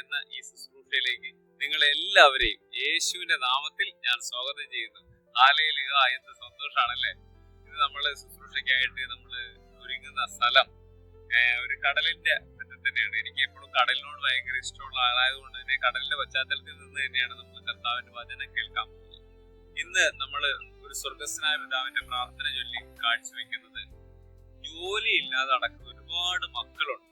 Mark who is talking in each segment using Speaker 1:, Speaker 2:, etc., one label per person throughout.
Speaker 1: എന്ന ഈ ശുശ്രൂഷയിലേക്ക് നിങ്ങളെല്ലാവരെയും യേശുവിന്റെ നാമത്തിൽ ഞാൻ സ്വാഗതം ചെയ്യുന്നു. ആലയിലുക എന്ത് സന്തോഷാണല്ലേ? ഇത് നമ്മൾ ശുശ്രൂഷയ്ക്കായിട്ട് നമ്മൾ ഒരുങ്ങുന്ന സ്ഥലം ഒരു കടലിന്റെ അറ്റത്ത് തന്നെയാണ്. എനിക്ക് എപ്പോഴും കടലിനോട് ഭയങ്കര ഇഷ്ടമുള്ള ആളായതുകൊണ്ട് തന്നെ കടലിന്റെ പശ്ചാത്തലത്തിൽ നിന്ന് തന്നെയാണ് നമ്മൾ കർത്താവിന്റെ വചനം കേൾക്കാൻ പോകുന്നത്. ഇന്ന് നമ്മൾ ഒരു സ്വർഗസ്നായ പിതാവിന്റെ പ്രാർത്ഥന ചൊല്ലി കാഴ്ചവെക്കുന്നത് ജോലിയില്ലാതെ അടക്കം ഒരുപാട് മക്കളുണ്ട്.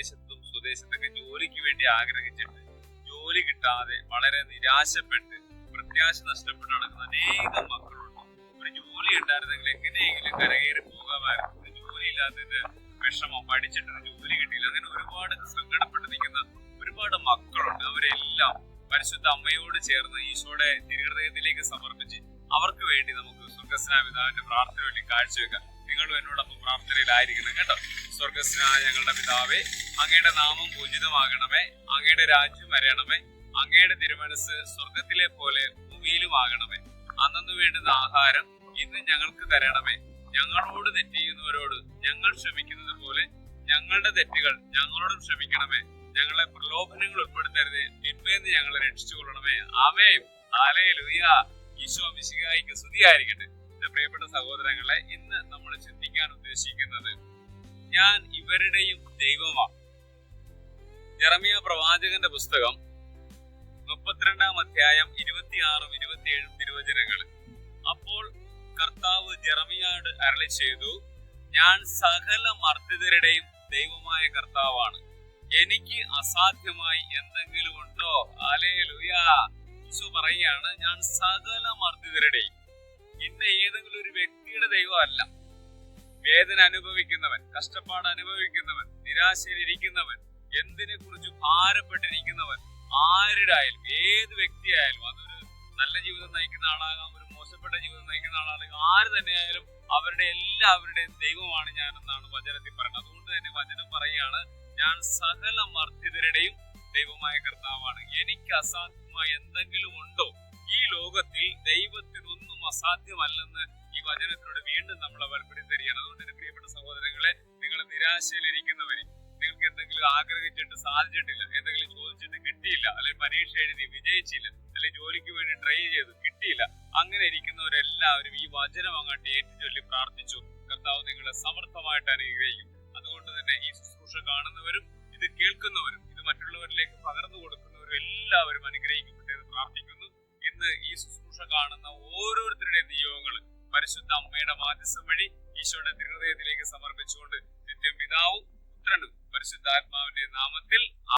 Speaker 1: വിദേശത്തും സ്വദേശത്തൊക്കെ ജോലിക്ക് വേണ്ടി ആഗ്രഹിച്ചിട്ട് ജോലി കിട്ടാതെ വളരെ നിരാശപ്പെട്ട് പ്രത്യാശ നഷ്ടപ്പെട്ട് നടക്കുന്ന അനേകം മക്കളുണ്ട്. ഒരു ജോലി ഉണ്ടായിരുന്നെങ്കിൽ എങ്ങനെയെങ്കിലും കരകയറി പോകാമായിരുന്നു. ജോലി ഇല്ലാത്തത് വിഷമം പഠിച്ചിട്ട് ജോലി കിട്ടിയില്ല. അങ്ങനെ ഒരുപാട് സങ്കടപ്പെട്ട് നിൽക്കുന്ന ഒരുപാട് മക്കളുണ്ട്. അവരെല്ലാം പരിശുദ്ധ അമ്മയോട് ചേർന്ന് ഈശോയുടെ തിരുഹൃദയത്തിലേക്ക് സമർപ്പിച്ച് അവർക്ക് വേണ്ടി നമുക്ക് സുഖസ്നാപിതാവിന്റെ പിതാവിന്റെ പ്രാർത്ഥന വേണ്ടി കാഴ്ചവെക്കാം. നിങ്ങളും എന്നോടൊപ്പം പ്രാർത്ഥനയിലായിരിക്കണം. കേട്ടോ? സ്വർഗസ്നായ ഞങ്ങളുടെ പിതാവേ അങ്ങയുടെ നാമം പൂജിതമാകണമേ അങ്ങയുടെ രാജ്യം വരണമേ അങ്ങയുടെ തിരുമനസ് സ്വർഗത്തിലെ പോലെ ഭൂമിയിലും ആകണമേ അന്നു വേണ്ടുന്ന ആഹാരം ഇന്ന് ഞങ്ങൾക്ക് തരണമേ. ഞങ്ങളോട് തെറ്റ് ഞങ്ങൾ ക്ഷമിക്കുന്നത് പോലെ ഞങ്ങളുടെ തെറ്റുകൾ ഞങ്ങളോടും ക്ഷമിക്കണമേ. ഞങ്ങളെ പ്രലോഭനങ്ങൾ ഉൾപ്പെടുത്തരുത്. തിന്മയെന്ന് ഞങ്ങളെ രക്ഷിച്ചുകൊള്ളണമേ ആമേ ആലേ ലൂയ ഈശോ മിശിഹായിക്ക് സ്തുതിയായിരിക്കട്ടെ. പ്രിയപ്പെട്ട സഹോദരങ്ങളെ ഇന്ന് നമ്മൾ ചിന്തിക്കാൻ ഉദ്ദേശിക്കുന്നത് ഞാൻ ഇവരുടെയും ദൈവമാണ്. ജെറമിയ പ്രവാചകന്റെ പുസ്തകം മുപ്പത്തിരണ്ടാം അധ്യായം ഇരുപത്തിയാറും ഇരുപത്തിയേഴും തിരുവചനങ്ങൾ. അപ്പോൾ കർത്താവ് ജെറമിയോട് അരളി ചെയ്തു ഞാൻ സകല മർദ്ദിതരുടെയും ദൈവമായ കർത്താവാണ്. എനിക്ക് അസാധ്യമായി എന്തെങ്കിലും ഉണ്ടോ? അലേ ലുയാ ഈശോ പറയുകയാണ് ഞാൻ സകല മർദ്ദിതരുടെയും ഇന്ന് ഏതെങ്കിലും ഒരു വ്യക്തിയുടെ ദൈവമല്ല. വേദന അനുഭവിക്കുന്നവൻ കഷ്ടപ്പാട് അനുഭവിക്കുന്നവൻ നിരാശയിലിരിക്കുന്നവൻ എന്തിനെ കുറിച്ച് ഭാരപ്പെട്ടിരിക്കുന്നവൻ ആരുടെ ആയാലും ഏത് വ്യക്തിയായാലും അതൊരു നല്ല ജീവിതം നയിക്കുന്ന ആളാകാം ഒരു മോശപ്പെട്ട ജീവിതം നയിക്കുന്ന ആളാണെങ്കിൽ ആര് തന്നെയായാലും അവരുടെ എല്ലാവരുടെയും ദൈവമാണ് ഞാൻ എന്നാണ് വചനത്തിൽ പറയുന്നത്. അതുകൊണ്ട് തന്നെ വചനം പറയുകയാണ് ഞാൻ സകല മർദ്ദിതരുടെയും ദൈവമായ കർത്താവാണ്. എനിക്ക് അസാധ്യമായ എന്തെങ്കിലും ഉണ്ടോ? ഈ ലോകത്തിൽ ദൈവത്തിനൊന്നും അസാധ്യമല്ലെന്ന് ഈ വചനത്തിലൂടെ വീണ്ടും നമ്മൾ നമ്മളെ വെളിപ്പെടുത്തരികയാണ് അതുകൊണ്ട് തന്നെ പ്രിയപ്പെട്ട സഹോദരങ്ങളെ നിങ്ങൾ നിരാശയിലിരിക്കുന്നവർ നിങ്ങൾക്ക് എന്തെങ്കിലും ആഗ്രഹിച്ചിട്ട് സാധിച്ചിട്ടില്ല എന്തെങ്കിലും ചോദിച്ചിട്ട് കിട്ടിയില്ല അല്ലെങ്കിൽ പരീക്ഷ എഴുതി വിജയിച്ചില്ല അല്ലെങ്കിൽ ജോലിക്ക് വേണ്ടി ട്രൈ ചെയ്തു കിട്ടിയില്ല അങ്ങനെ ഇരിക്കുന്നവരെല്ലാവരും ഈ വചനം അങ്ങോട്ട് ഏറ്റുചൊല്ലി പ്രാർത്ഥിച്ചു. കർത്താവ് നിങ്ങളെ സമർത്ഥമായിട്ട് അനുഗ്രഹിക്കും. അതുകൊണ്ട് തന്നെ ഈ ശുശ്രൂഷ കാണുന്നവരും ഇത് കേൾക്കുന്നവരും ഇത് മറ്റുള്ളവരിലേക്ക് പകർന്നു കൊടുക്കുന്നവരും എല്ലാവരും അനുഗ്രഹിക്കപ്പെട്ടത് പ്രാർത്ഥിക്കുന്നു. ഇന്ന് ഈ ശുശ്രൂഷ കാണുന്ന ഓരോരുത്തരുടെയും നിയോഗങ്ങൾ പരിശുദ്ധ അമ്മയുടെ മാധ്യസം വഴി ഈശോയുടെ തിരുഹൃദയത്തിലേക്ക് സമർപ്പിച്ചുകൊണ്ട് നിത്യം പിതാവും പുത്രനും പരിശുദ്ധാത്മാവിന്റെ നാമത്തിൽ